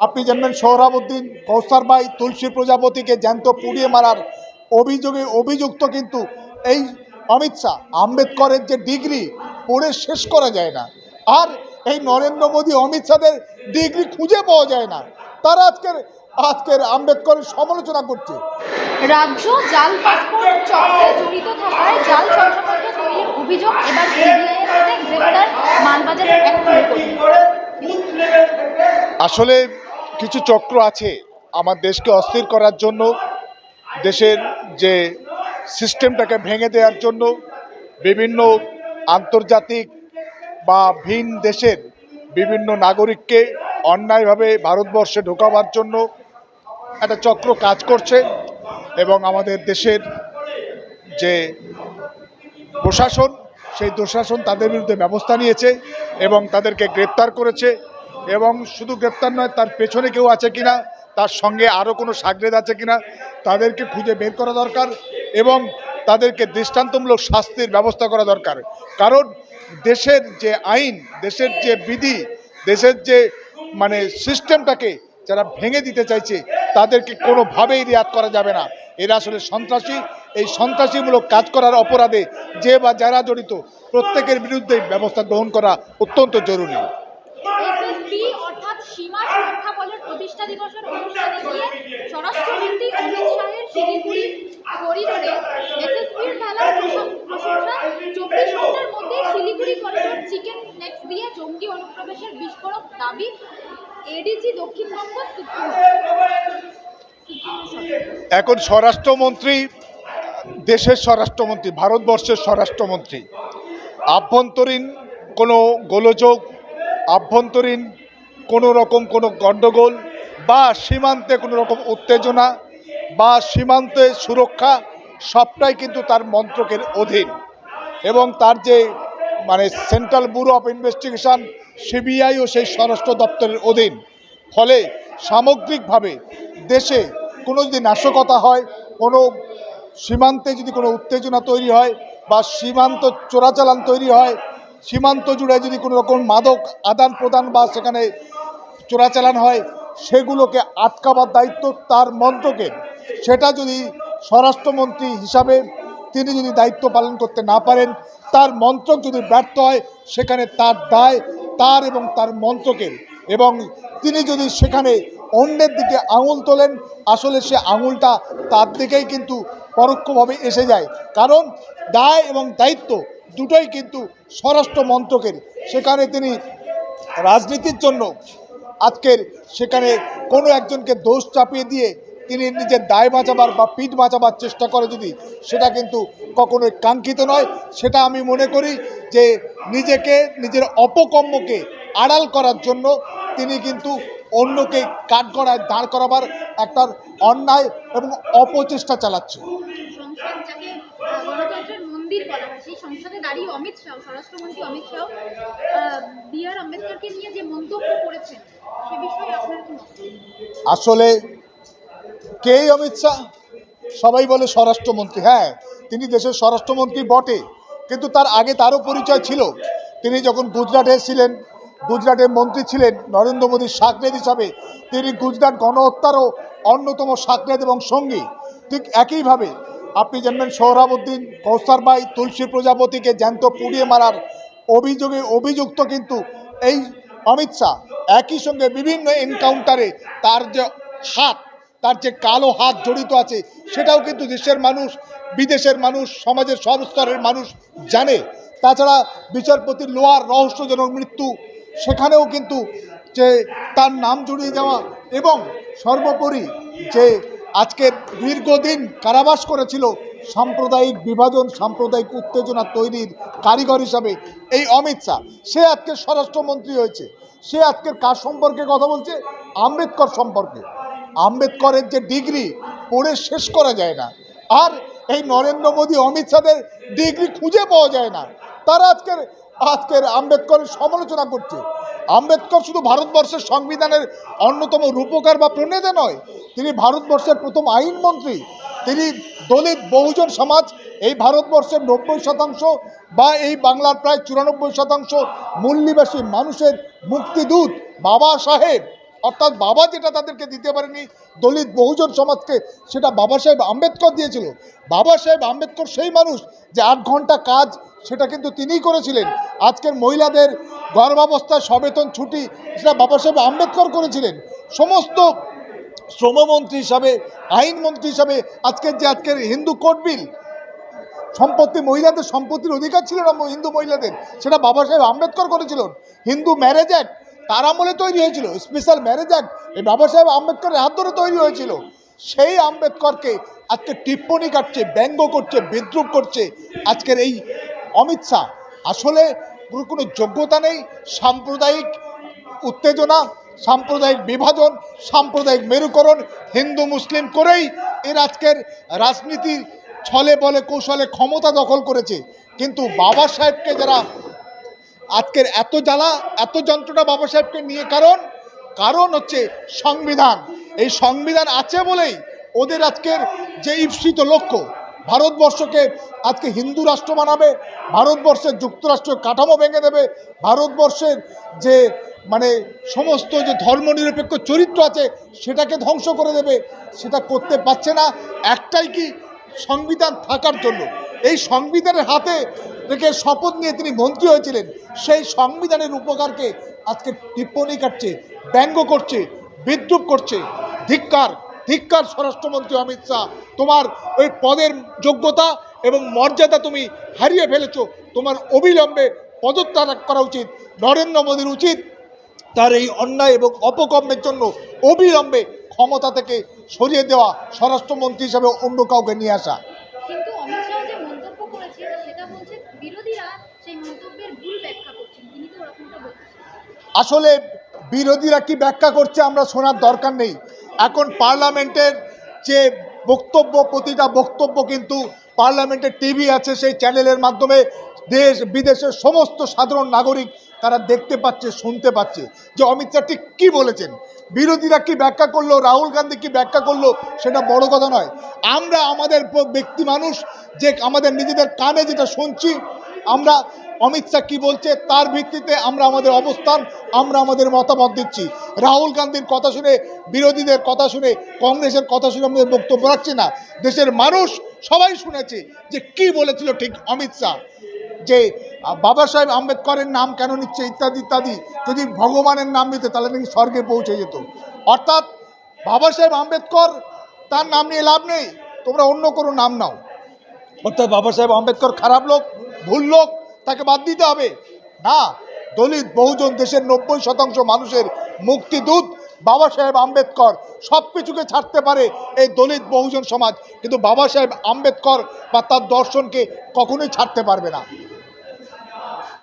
আপনি জানবেন সোহরাবুদ্দিন কৌসার ভাই তুলসী প্রজাপতিকে জ্যান্ত পুড়িয়ে মারার অভিযোগে অভিযুক্ত কিন্তু এই অমিত শাহ। আম্বেদকরের যে ডিগ্রি পড়ে শেষ করা যায় না। আর এই নরেন্দ্র মোদী অমিত শাহের ডিগ্রি খুঁজে পাওয়া যায় না। তারা আজকের আজকের আম্বেদকরের সমালোচনা করছে। রাজ্য জাল পাসপোর্ট চক্রে জড়িত থাকায় জাল শংসাপত্র তৈরির অভিযোগ এবার গ্রেপ্তার মালবাজারের এক আসলে কিছু চক্র আছে আমার দেশকে অস্থির করার জন্য, দেশের যে সিস্টেমটাকে ভেঙে দেওয়ার জন্য বিভিন্ন আন্তর্জাতিক বা ভিন দেশের বিভিন্ন নাগরিককে অন্যায়ভাবে ভারতবর্ষে ঢোকাবার জন্য একটা চক্র কাজ করছে এবং আমাদের দেশের যে প্রশাসন, সেই প্রশাসন তাদের বিরুদ্ধে ব্যবস্থা নিয়েছে এবং তাদেরকে গ্রেপ্তার করেছে। এবং শুধু গ্রেপ্তার নয়, তার পেছনে কেউ আছে কিনা, তার সঙ্গে আরও কোনো সাগরেদ আছে কিনা, তাদেরকে খুঁজে বের করা দরকার এবং তাদেরকে দৃষ্টান্তমূলক শাস্তির ব্যবস্থা করা দরকার। কারণ দেশের যে আইন, দেশের যে বিধি, দেশের যে মানে সিস্টেমটাকে যারা ভেঙে দিতে চাইছে, তাদেরকে কোনোভাবেই রিয়াত করা যাবে না। এরা আসলে সন্ত্রাসী। এই সন্ত্রাসীমূলক কাজ করার অপরাধে যে বা যারা জড়িত, প্রত্যেকের বিরুদ্ধে ব্যবস্থা গ্রহণ করা অত্যন্ত জরুরি। সীমা সুরক্ষা বলের প্রতিষ্ঠা দিবসের অনুষ্ঠানে গিয়ে স্বরাষ্ট্রমন্ত্রী অমিত শাহের শিলিগুড়ি করিডোরে এসএসপির প্রশংসা চব্বিশ ঘণ্টার মধ্যে শিলিগুড়ি করিডোর চিকেন ফ্লেক্স দিয়ে জঙ্গি অনুপ্রবেশের বিস্ফোরক দাবি এডিজি দক্ষিণবঙ্গ। এখন স্বরাষ্ট্রমন্ত্রী, দেশের স্বরাষ্ট্রমন্ত্রী, ভারতবর্ষের স্বরাষ্ট্রমন্ত্রী আভ্যন্তরীণ কোনো গোলযোগ, আভ্যন্তরীণ কোনো রকম কোনো গণ্ডগোল বা সীমান্তে কোনো রকম উত্তেজনা বা সীমান্তে সুরক্ষা সবটাই কিন্তু তার মন্ত্রকের অধীন। এবং তার যে মানে সেন্ট্রাল ব্যুরো অফ ইনভেস্টিগেশন সিবিআইও সেই স্বরাষ্ট্র দপ্তরের অধীন। ফলে সামগ্রিকভাবে দেশে কোনো যদি নাশকতা হয়, কোনো সীমান্তে যদি কোনো উত্তেজনা তৈরি হয় বা সীমান্ত চোরাচালান তৈরি হয়, সীমান্ত জুড়ে যদি কোনো রকম মাদক আদান প্রদান বা সেখানে চোরাচালান হয়, সেগুলোকে আটকাবার দায়িত্ব তার মন্ত্রকের সেটা যদি স্বরাষ্ট্রমন্ত্রী হিসাবে তিনি যদি দায়িত্ব পালন করতে না পারেন, তার মন্ত্রক যদি ব্যর্থ হয়, সেখানে তার দায় তার এবং তার মন্ত্রকের এবং তিনি যদি সেখানে অন্যের দিকে আঙুল তোলেন, আসলে সে আঙুলটা তার দিকেই কিন্তু পরোক্ষভাবে এসে যায়। কারণ দায় এবং দায়িত্ব দুটোই কিন্তু স্বরাষ্ট্র মন্ত্রকের সেখানে তিনি রাজনীতির জন্য আজকের সেখানে কোনো একজনকে দোষ চাপিয়ে দিয়ে তিনি নিজের দায় বাঁচাবার বা পিঠ বাঁচাবার চেষ্টা করে যদি, সেটা কিন্তু কখনোই কাঙ্ক্ষিত নয়। সেটা আমি মনে করি যে নিজেকে, নিজের অপকর্মকে আড়াল করার জন্য তিনি কিন্তু অন্যকে কাঠগড়ায় দাঁড় করাবার একটা অন্যায় এবং অপচেষ্টা চালাচ্ছে মন্দির বলা হয় সেই সংসদে দাঁড়িয়ে অমিত শাহ, স্বরাষ্ট্রমন্ত্রী অমিত শাহ বি আর আম্বেদকরকে নিয়ে যে মন্তব্য করেছেন, সে বিষয়ে আপনার কি আসলে কে অমিত শাহ? সবাই বলে স্বরাষ্ট্রমন্ত্রী। হ্যাঁ তিনি দেশের স্বরাষ্ট্রমন্ত্রী বটে, কিন্তু তার আগে তারও পরিচয় ছিল। তিনি যখন গুজরাটে ছিলেন, গুজরাটের মন্ত্রী ছিলেন নরেন্দ্র মোদীর সাকরেদ হিসাবে, তিনি গুজরাট গণহত্যারও অন্যতম সাকরেদ এবং সঙ্গী। ঠিক একইভাবে আপনি জানবেন সোহরাবুদ্দিন কৌসার ভাই তুলসী প্রজাপতিকে জ্যান্ত পুড়িয়ে মারার অভিযোগে অভিযুক্ত কিন্তু এই অমিত শাহ। একই সঙ্গে বিভিন্ন এনকাউন্টারে তার যে হাত, তার যে কালো হাত জড়িত আছে, সেটাও কিন্তু দেশের মানুষ, বিদেশের মানুষ, সমাজের সব স্তরের মানুষ জানে। তাছাড়া বিচারপতির লোয়ার রহস্যজনক মৃত্যু, সেখানেও কিন্তু যে তার নাম জড়িয়ে যাওয়া এবং সর্বোপরি যে আজকে দীর্ঘদিন কারাবাস করেছিল সাম্প্রদায়িক বিভাজন, সাম্প্রদায়িক উত্তেজনা তৈরির কারিগর হিসাবে এই অমিত শাহ। সে আজকে স্বরাষ্ট্রমন্ত্রী হয়েছে। সে আজকের কার সম্পর্কে কথা বলছে? আম্বেদকর সম্পর্কে। আম্বেদকরের যে ডিগ্রি পড়ে শেষ করা যায় না। আর এই নরেন্দ্র মোদী, অমিত শাহের ডিগ্রি খুঁজে পাওয়া যায় না। তারা আজকের আজকের আম্বেদকরের সমালোচনা করছে। আম্বেদকর শুধু ভারতবর্ষের সংবিধানের অন্যতম রূপকার বা প্রণেতা নয় তিনি ভারতবর্ষের প্রথম আইনমন্ত্রী। তিনি দলিত বহুজন সমাজ, এই ভারতবর্ষের নব্বই শতাংশ বা এই বাংলার প্রায় চুরানব্বই শতাংশ মূল্যবাসী মানুষের মুক্তিদূত বাবা সাহেব। অর্থাৎ বাবা যেটা তাদেরকে দিতে পারেনি, দলিত বহুজন সমাজকে, সেটা বাবা সাহেব আম্বেদকর দিয়েছিল। বাবা সাহেব আম্বেদকর সেই মানুষ যে আট ঘণ্টা কাজ সেটা কিন্তু তিনিই করেছিলেন। আজকের মহিলাদের গর্ভাবস্থায় সবেতন ছুটি, সেটা বাবা সাহেব আম্বেদকর করেছিলেন। সমস্ত শ্রমমন্ত্রী হিসাবে, আইনমন্ত্রী হিসাবে আজকের যে আজকের হিন্দু কোড বিল, সম্পত্তি মহিলাদের সম্পত্তির অধিকার ছিল না হিন্দু মহিলাদের, সেটা বাবা সাহেব আম্বেদকর করেছিলেন হিন্দু ম্যারেজ অ্যাক্ট তার আমলে তৈরি হয়েছিল স্পেশাল ম্যারেজ অ্যাক্ট এই বাবা সাহেব আম্বেদকরের হাত ধরে তৈরি হয়েছিল। সেই আম্বেদকরকে আজকে টিপ্পনি কাটছে, ব্যঙ্গ করছে, বিদ্রুপ করছে আজকের এই অমিত শাহ। আসলে কোনো যোগ্যতা নেই, সাম্প্রদায়িক উত্তেজনা সাম্প্রদায়িক বিভাজন, সাম্প্রদায়িক মেরুকরণ হিন্দু মুসলিম করেই এর আজকের রাজনীতির ছলে বলে কৌশলে ক্ষমতা দখল করেছে। কিন্তু বাবা সাহেবকে যারা আজকের এত জ্বালা, এত যন্ত্রণা বাবা সাহেবকে নিয়ে কারণ কারণ হচ্ছে সংবিধান। এই সংবিধান আছে বলেই ওদের আজকের যে ঈপ্সিত লক্ষ্য, ভারতবর্ষকে আজকে হিন্দু রাষ্ট্র বানাবে, ভারতবর্ষের যুক্তরাষ্ট্র কাঠামো ভেঙে দেবে, ভারতবর্ষের যে মানে সমস্ত যে ধর্মনিরপেক্ষ চরিত্র আছে, সেটাকে ধ্বংস করে দেবে, সেটা করতে পারছে না। একটাই কি? সংবিধান থাকার জন্য। এই সংবিধানের হাতে রেখে শপথ নিয়ে তিনি মন্ত্রী হয়েছিলেন, সেই সংবিধানের উপকারকে আজকে টিপ্পণী কাটছে, ব্যঙ্গ করছে, বিদ্রুপ করছে। ধিক্কার ধিক্কার স্বরাষ্ট্রমন্ত্রী অমিত শাহ, তোমার ওই পদের যোগ্যতা এবং মর্যাদা তুমি হারিয়ে ফেলেছো। তোমার অবিলম্বে পদত্যাগ করা উচিত। নরেন্দ্র মোদীর উচিত তার এই অন্যায় এবং অপকর্মের জন্য অবিলম্বে ক্ষমতা থেকে সরিয়ে দেওয়া স্বরাষ্ট্রমন্ত্রী হিসাবে অন্য কাউকে নিয়ে আসা। আসলে বিরোধীরা কি ব্যাখ্যা করছে আমরা শোনার দরকার নেই। এখন পার্লামেন্টের যে বক্তব্য প্রতিটা বক্তব্য কিন্তু পার্লামেন্টের টিভি আছে সেই চ্যানেলের মাধ্যমে দেশ, বিদেশের সমস্ত সাধারণ নাগরিক তারা দেখতে পাচ্ছে, শুনতে পাচ্ছে। যে অমিত শাহ ঠিক কী বলেছেন? বিরোধীরা কি ব্যাখ্যা করল? রাহুল গান্ধী কি ব্যাখ্যা করল? সেটা বড় কথা নয়। আমরা আমাদের ব্যক্তি মানুষ যে আমাদের নিজেদের কানে যেটা শুনছি, আমরা অমিত শাহ কী বলছে তার ভিত্তিতে আমরা আমাদের অবস্থান, আমরা আমাদের মতামত দিচ্ছি। রাহুল গান্ধীর কথা শুনে, বিরোধীদের কথা শুনে, কংগ্রেসের কথা শুনে আমাদের বক্তব্য রাখছি না। দেশের মানুষ সবাই শুনেছে যে কি বলেছিল ঠিক অমিত শাহ। যে বাবা সাহেব আম্বেদকরের নাম কেন নিচ্ছে, ইত্যাদি ইত্যাদি, যদি ভগবানের নাম নিতে, তাহলে নাকি স্বর্গে পৌঁছে যেত। অর্থাৎ বাবা সাহেব আম্বেদকর, তার নাম নিয়ে লাভ নেই, তোমরা অন্য কোনো নাম নাও। অর্থাৎ বাবা সাহেব আম্বেদকর খারাপ লোক, ভুল লোক, তাকে বাদ দিতে হবে। না, দলিত বহুজন দেশের নব্বই শতাংশ মানুষের মুক্তিদূত বাবা সাহেব আম্বেদকর। সব কিছুকে ছাড়তে পারে এই দলিত বহুজন সমাজ, কিন্তু বাবা সাহেব আম্বেদকর বা তার দর্শনকে কখনোই ছাড়তে পারবে না।